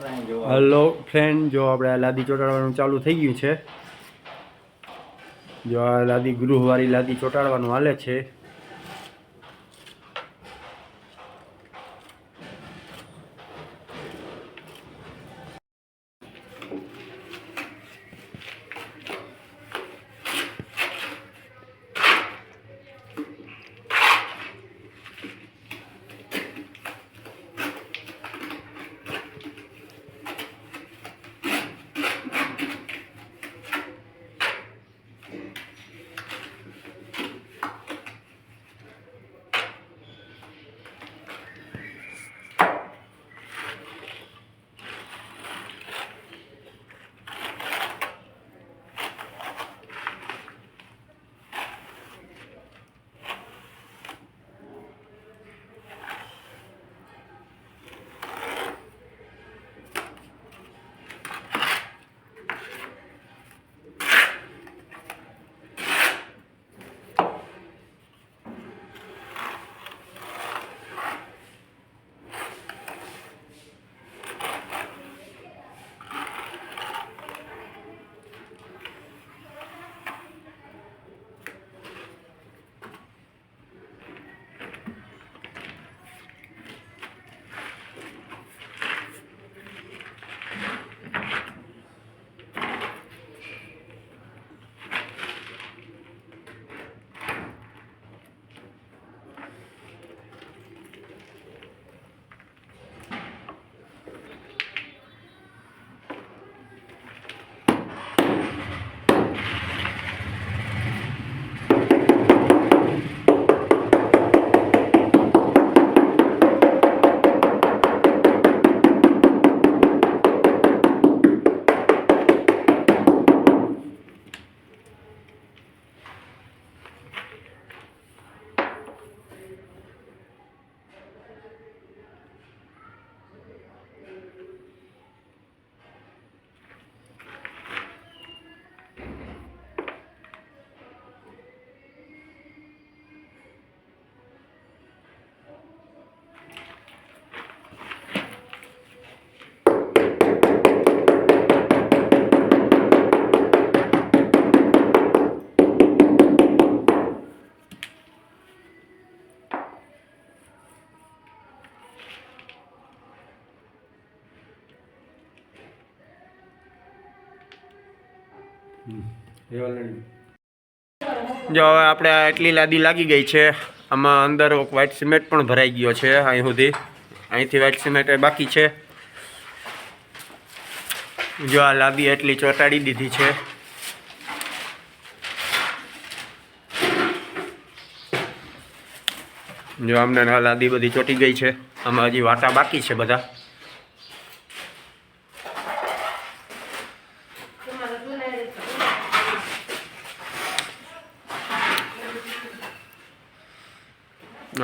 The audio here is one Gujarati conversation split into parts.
હલો ફ્રેન્ડ જો આપણે આ લાદી ચોંટાડવાનું ચાલુ થઈ ગયું છે. જો આ લાદી ગૃહવાળી લાદી ચોંટાડવાનું હાલે છે. જો હવે આપણે એટલી લાદી લાગી ગઈ છે. આમાં અંદર વ્હાઇટ સિમેન્ટ પણ ભરાઈ ગયો છે અહીં સુધી. અહીંથી વ્હાઇટ સિમેન્ટ બાકી છે. જો આ લાદી એટલી ચોંટાડી દીધી છે. જો આમને લાદી બધી ચોંટી ગઈ છે. આમાં હજી વાટા બાકી છે બધા.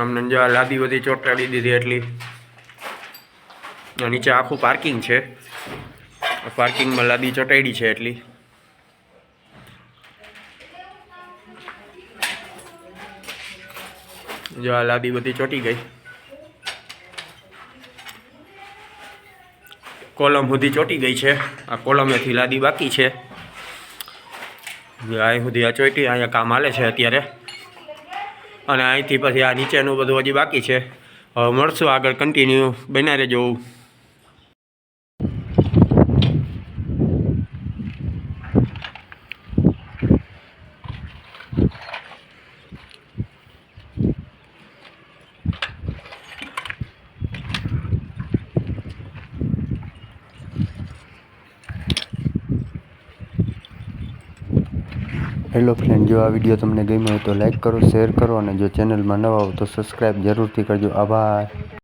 અમને જો આ લાદી બધી ચોંટાડી દીધી એટલી. નીચે આખું પાર્કિંગ છે. પાર્કિંગમાં લાદી ચોંટાડી છે એટલી. જો આ લાદી બધી ચોંટી ગઈ. કોલમ સુધી ચોંટી ગઈ છે. આ કોલમેથી લાદી બાકી છે. અહીં સુધી આ ચોટી, અહીંયા કામ હાલે છે અત્યારે. અને અહીંથી પછી આ નીચેનું બધું હજી બાકી છે. મળશું આગળ કન્ટિન્યુ બન્યા રહેજો. હેલો ફ્રેન્ડ જો આ વીડિયો તમને ગમ્યો હોય તો લાઇક કરો શેર કરો અને જો ચેનલમાં નવા હો તો સબસ્ક્રાઈબ જરૂરથી કરજો. આભાર.